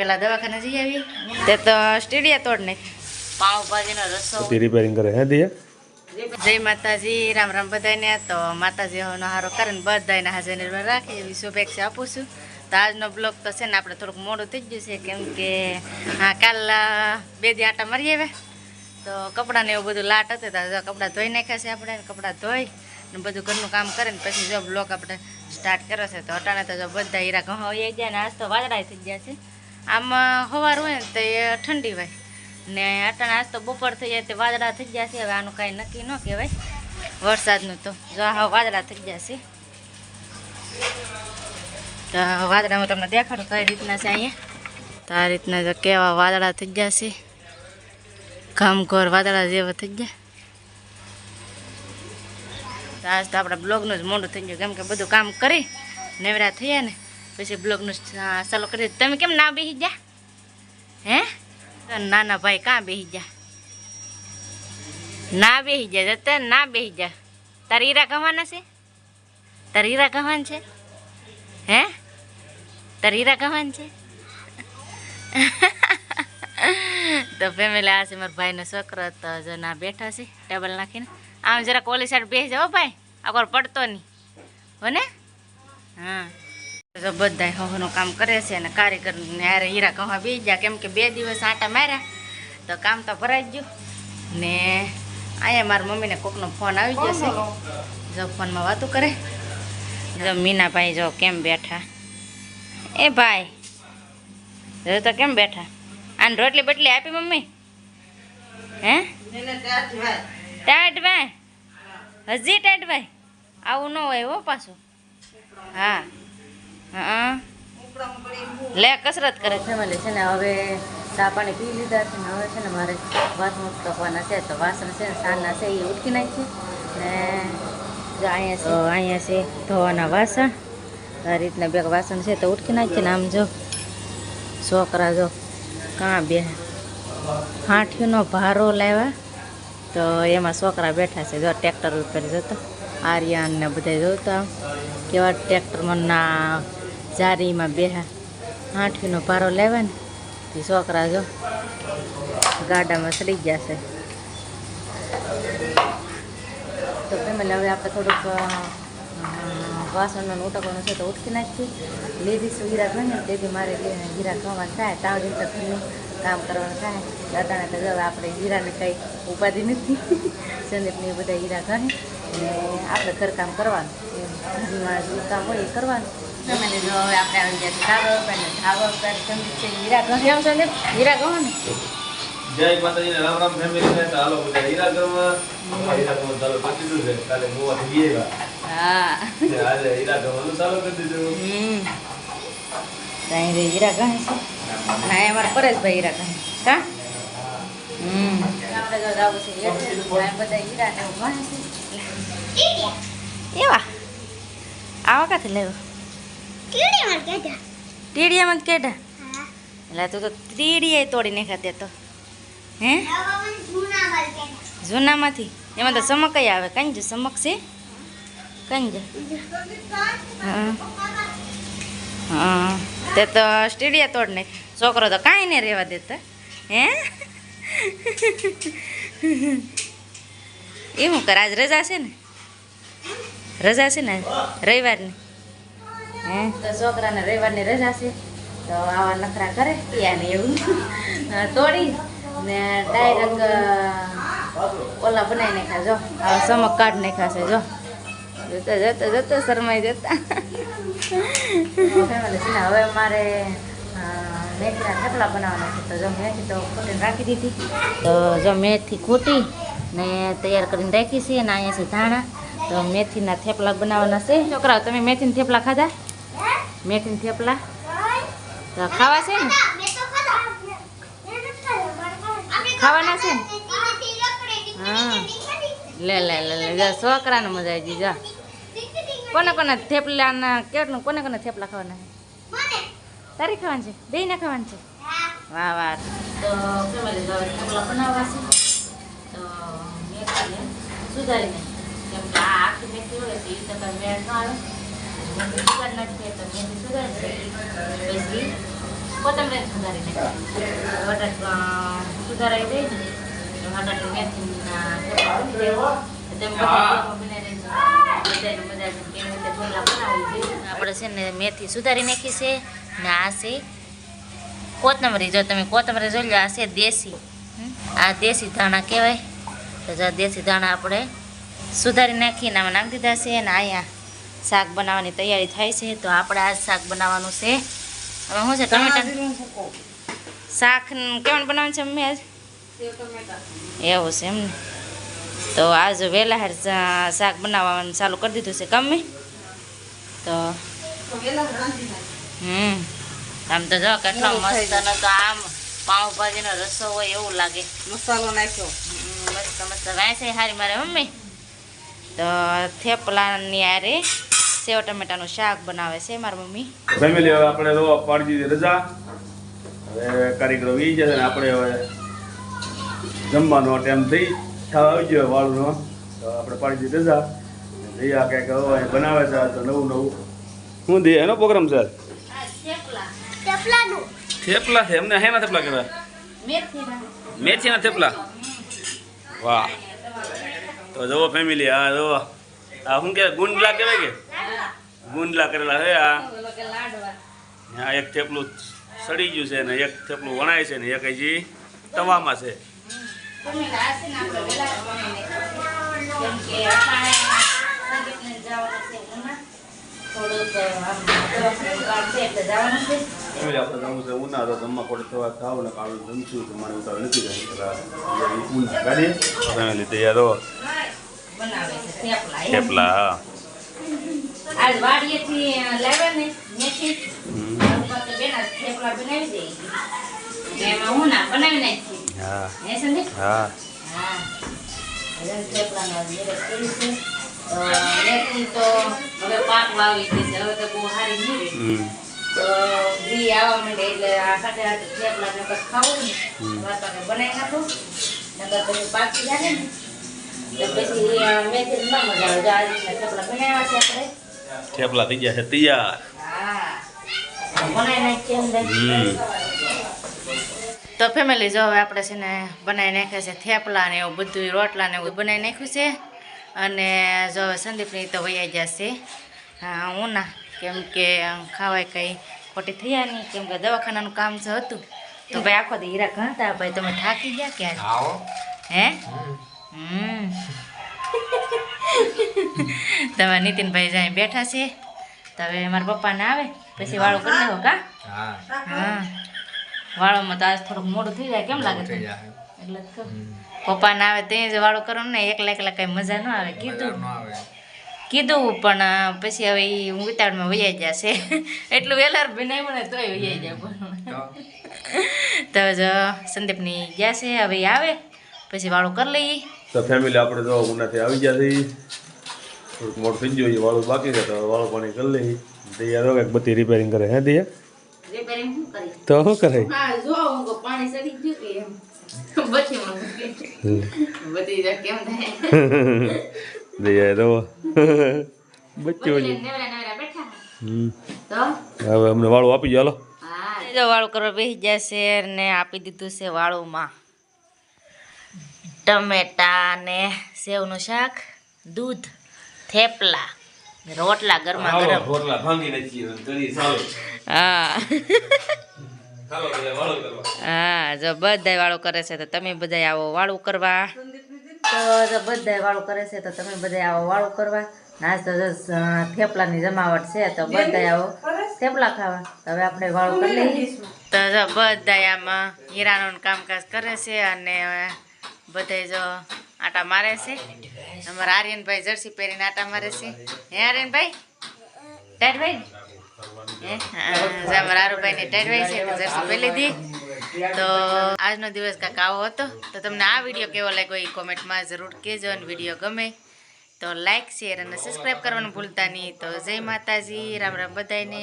પેલા દવાખાને જઈ આવી તે તો સ્ટીડિયા તોડ નહીં પાઉંભાજીનો રસો. રિપેરિંગ કરે. હે દિયા? જય માતાજી રામ રામ બધાને. તો માતાજીનો હારો કરીને બધાને હાજર રાખી એવી શુભેચ્છા આપું છું. તો આજનો બ્લોગ તો છે ને આપણે થોડુંક મોડું થઈ ગયું છે કેમ કે હા કાલ બે દી આટા મારી આવ્યા તો કપડાને એવું બધું લાટ હતું તો કપડાં ધોઈ નાખ્યા છે આપણે. કપડાં ધોઈ ને બધું ઘરનું કામ કરીને પછી જો બ્લોક આપણે સ્ટાર્ટ કર્યો છે તો અટાણે તો જો બધા હીરા ઘઉં આવી જાય ને આજ તો વાદળા થઈ ગયા છે. આમ સવાર હોય ને તો એ ઠંડી હોય. ને અટાણે આજ તો બપોર થઈ જાય તે વાદળા થઈ ગયા છે, હવે આનું કાંઈ નક્કી ન કહેવાય. વરસાદનું તો. જો હા વાદળા થઈ ગયા છે. તો વાદળા હું તમને દેખાડું કઈ રીતના છે અહીંયા. તો આ રીતના તો કેવા વાદળા થઈ ગયા છે. ઘામઘોર વાદળા જેવા થઈ ગયા. આજ તો આપણા બ્લોગનું જ મોડું થઈ ગયું. કેમ કે બધું કામ કરી, નેવરા થયા ને. પછી બ્લોગનું ચાલુ કરી. તમે કેમ ના બેસી ગયા હે? નાના ભાઈ કાં બેસી ગયા ના બેસી જા જતા ના બેસી જા. તારી હીરા ગવાના છે? તારી હીરા ગવાન છે? હે? તારી હીરા ગવાન છે? તો ફેમિલી આ છે મારા ભાઈનો છોકરો, તો જો ના બેઠા છે ટેબલ નાખીને. આમ જરાક કોલી સાઈડ બેસી જાઓ ભાઈ આગળ પડતો નહીં. હો ને હા. તો બધા હોવાનું કામ કરે છે અને કારીગર ને હારે હીરા કહવા બી ગયા. કેમ કે બે દિવસ આટા માર્યા. તો કામ તો ભરાઈ ગયું. ને અહીંયા મારા મમ્મીને કોકનો ફોન આવી ગયો છે. જો ફોનમાં વાતો કરે. જો મીનાભાઈ જો કેમ બેઠા? એ ભાઈ જો તો કેમ બેઠા? આને રોટલી બટલી આપી મમ્મી? હે? ટાઈટ ભાઈ. હજી ટાઈટ ભાઈ? આવું ન હોય હો પાછું. હા. હા. લે કસરત કરે. ફેમિલી છે ને હવે ચા પાણી પી લીધા છે ને હવે છે ને મારે વાસણ ઉટકવાના છે. તો વાસણ છે ને સાંજના છે એ ઉટકી નાખી ને જો અહીંયા છે અહીંયા છે ધોવાના વાસણ. આ રીતના બે વાસણ છે તો ઉટકી નાખીએ ને આમ જો. છોકરા જો કાં બે હાંઠીનો ભારો લાવ્યા. તો એમાં છોકરા બેઠા છે જો ટ્રેક્ટર ઉપર જતો. આર્યન ને બધા જોતા. કેવા ટ્રેક્ટરમાં ના જારીમાં બેહા. હાંઠીનો ભારો લેવે ને તે છોકરા જો ગાડામાં ચડી ગયા છે. તો ફેમિલી હવે આપણે થોડુંક વાસણનો ઉટકવાનું છે તો ઉટકી નાખીએ. લેડીઝ હીરા ગણે તેથી મારે હીરા ખાવાનું થાય. તાવ દિન ઘરનું કામ કરવાનું થાય. દાદાને તો હવે આપણે હીરાને કંઈ ઉપાધિ નથી. સંદીપને બધા હીરા ગણે આપણે ઘરકામ કરવાનું. ઘરમાં જે કામ હોય એ કરવાનું. ફેમિલી જો હવે આપણે આવી ગયા છે હીરા ગણે એમ સંદીપ હીરા ગણો ને? જય માતાજી રામ રામ ફેમિલી ને ચાલો બધા હીરા ગરવા હીરા ગરવા ચાલો કરી દીધું છે. કાલે ગોવા થી આવ્યા. હા. આજે હીરા ગરવાનું ચાલુ કરી દીધું. હમ. ત્યાં રે હીરા ગણે છે. ના અમારા પરેશભાઈ હીરા ગણે કા? હમ. આપણે જો જાવું છે એટલે બધા હીરા ને એવું છે. એવા આવા કાથી લેવો? ટીડિયામાં જ કેટા એટલે તું તો તીડીએ તોડી નાખ્યા તે હે? જૂનામાંથી? એમાં તો સમક આવે. કઈ જો સમક છે કઈ જો હા. હા. તે તો સ્ટીડિયા તોડ નાખ. છોકરો તો કાંઈ નહીં રહેવા દેતા. હે? એવું કર આજ રજા છે ને? રજા છે ને? રવિવારની. હે તો છોકરાને રવિવારની રજા છે. તો આવા નખરા કરે યાને એવું. તોડી ને ડાયરેક્ટ ઓલા બનાવી નાખ્યા જો. આવા સમક કાઢ નાખ્યા છે જો. જતા જતા જતા શરમાઈ જતા. હવે મારે મેથીના થેપલા બનાવવાના છે. તો જો મેથી તો ખોટીને રાખી દીધી. તો જો મેથી ખોટી ને તૈયાર કરીને રાખી છે અને અહીંયા છે ધાણા. તો મેથીના થેપલા બનાવવાના છે. છોકરાઓ, તમે મેથીના થેપલા ખાધા? મેથીના થેપલા? તો ખાવા છે ને? ખાવાના છે ને? હા. લે લે લે લે છોકરાને મજા આવી જા. કોને કોને થેપલાના, કેટલું, કોને કોને થેપલા ખાવાના છે? તારે ખાવાનું છે? બે ને ખાવાનું છે? વાહ વાહ. તો જો થેપલા બનાવવા છે. તો મેં સુધારીને કે આ આખી મેથી હોય તો એ તો કાંઈ મેળ ન આવે મેથી સુધારી નાખીએ તો મેથી સુધારી નાખીએ. પછી કોથમરી સુધારી નાખી બટાટા સુધારાઈ જાય ને તો બટાટા મેથીના થેપલા બની જાય. તેમ બધા બનાવી દેજો. બધાને મજા આવે. કેવી રીતે થેપલા બનાવી છે. આપણે છે ને મેથી સુધારી નાખી છે ને આ છે કોથમરી જો તમે કોથમરી જોઈ લો આ છે દેશી હમ? આ દેશી ધાણા કહેવાય તો જો આ દેશી ધાણા આપણે સુધારી નાખીને આમાં નાખી દીધા છે અને અહીંયા શાક બનાવવાની તૈયારી થાય છે. તો આપણે આ શાક બનાવવાનું છે. હવે શું છે? ટમેટા. શાક કેવાનું બનાવવાનું છે મમ્મી આજ? એવું છે એમને તો આજ વહેલા હાર શાક બનાવવાનું ચાલુ કરી દીધું છે. કમ્મી તો હમ આમ તો જો કેટલો મસ્ત નતો આમ પાઉંભાજીનો રસો હોય એવું લાગે. મસાલો નાખ્યો. મસ્ત મસ્ત વાંચે હારી મારે મમ્મી. તો થેપલાની આરે સેવ ટમેટાનું શાક બનાવે છે મારી મમ્મી. ફેમિલી હવે આપણે તો પાડી દીધી રજા. હવે કારીગરો વી જશે ને આપણે હવે જમવાનો ટાઈમ થઈ. ખાવા આવી ગયો વાળુનો. તો આપણે પાડી દીધી રજા દયા કંઈક હવે બનાવે છે તો નવું નવું. શું દે? એનો પ્રોગ્રામ છે થેપલા. થેપલા છે. એમને હેના થેપલા કહેવાય? મેથીના. મેથીના થેપલા? વાહ. તો જવો ફેમિલી આ જવો આ શું કહેવાય? ગુંડલા કહેવાય કે? ગુંડલા કરેલા છે આ. આ એક થેપલું સડી ગયું છે ને એક થેપલું વણાય છે ને એક હજી તવામાં છે. મમ્મી આ છે ને આપણે વહેલા બનાવીને કેમ કે અટાણે સંગીતને જવાનું છે ઉના. થોડુંક આમ દવાખાનાનું કામ છે એટલે જવાનું છે ફેમિલી આપણે જમવું પડે થવા ખાવ ને કાળું જમશું તો મારે ઉતાવળ નથી જાય તૈયાર હો. બનાવે છે થેપલા થેપલા હા. વાડીએ થી લાવ્યા ને મેથી. ઉપર બેના થેપલા બનાવી એમાં હું ના બનાવી નાખી. હા. હે સંદીપ હા. હા. થેપલાનો નિરસ કરી છે. મેથી તો હવે પાક વાવી છે હવે તો બહુ સારી નહીં તો દી આવવા માંડે એટલે આ સાથે સાથે થેપલા ને ખાવું ને વાતાને બનાવી નાખો. નગર પછી પાકી જાય ને પછી મેથી ન મજા આવે જો થેપલા બનાવ્યા છે આપણે થેપલા થઈ ગયા છે તૈયાર હા બનાવી નાખીએ અંદર હમ તો ફેમિલી જો હવે આપણે છે ને બનાવી નાખ્યા છે થેપલા ને એવું બધું રોટલા ને એવું બનાવી નાખ્યું છે અને જો હવે સંદીપની તો વૈયા જશે હા હું ના કેમ કે ખાવાય કંઈ ખોટી થયા નહીં કેમ કે દવાખાનાનું કામ છે હતું તો ભાઈ આખો દી હીરા ઘણતા ભાઈ તમે થાકી ગયા ક્યારે હે હમ. તમારા નીતિનભાઈ જાય બેઠા છે. તો હવે મારા પપ્પાને આવે પછી વાળું કરી લેવો કા? હા. વાળોમાં તો આજ થોડુંક મોડું થઈ જાય કેમ લાગે થઈ એટલે પપ્પા. પપ્પાને આવે તે જ વાળો કરવાનું ને એકલા એકલા કઈ મજા ન આવે કીધું. કીધું પણ પછી હવે એ હું ઉતાવળમાં વૈયા જશે. એટલું વેલાર બનાવ્યું ને તોય વૈયા જાય તો? તો જો સંદીપની ગયા છે હવે આવે પછી વાળું કરી લઈએ. તો ફેમિલી આપણે તો ઉનાથી આવી ગયા છીએ. થોડુંક મોટું થઈ જોઈએ વાળું બાકી છે તો વાળું પાણી કરી લઈએ. તૈયાર હો કંઈક બધી રિપેરિંગ કરે હે દૈયા રિપેરિંગ શું કરી? તો શું કરે? પાણી સડી ગયું કે એમ. બચી માં બધી જા કેમ થાય? દૈયા તો બચ્ચો બધી નેવરા નેવરા બેઠા હમ. તો? હવે અમને વાળું આપી ચાલો હા. વાળું કરવા બેસી જશે ને આપી દીધું છે વાળુંમાં. ટમેટા ને સેવનું શાક દૂધ થેપલા રોટલા ગરમા ગરમ. રોટલા ભાંગી હા. બધા હા જો બધાય વાળું કરે છે તો તમે બધાય આવો વાળું કરવા. તો જો બધાય વાળું કરે છે તો તમે બધાય આવો વાળું કરવા. નાસ્તો તો થેપલાની જમાવટ છે તો બધા આવો. થેપલા ખાવા. હવે આપણે વાળું કરી લઈએ. તો બધા આમાં હીરાનું કામકાજ કરે છે અને બધાય જો આટા મારે છે. અમારા આર્યનભાઈ જર્સી પહેરીને આટા મારે છે. હે આર્યનભાઈ? ટાઈટભાઈ હે? ટાઈટભાઈ છે જર્સી પહેરી લીધી. તો આજનો દિવસ કાંક આવો હતો. તો તમને આ વીડિયો કેવો લાગ્યો એ કોમેન્ટમાં જરૂર કહેજો અને વીડિયો ગમે તો લાઈક, શેર અને સબસ્ક્રાઈબ કરવાનું ભૂલતા નહીં. તો જય માતાજી, રામ રામ બધાને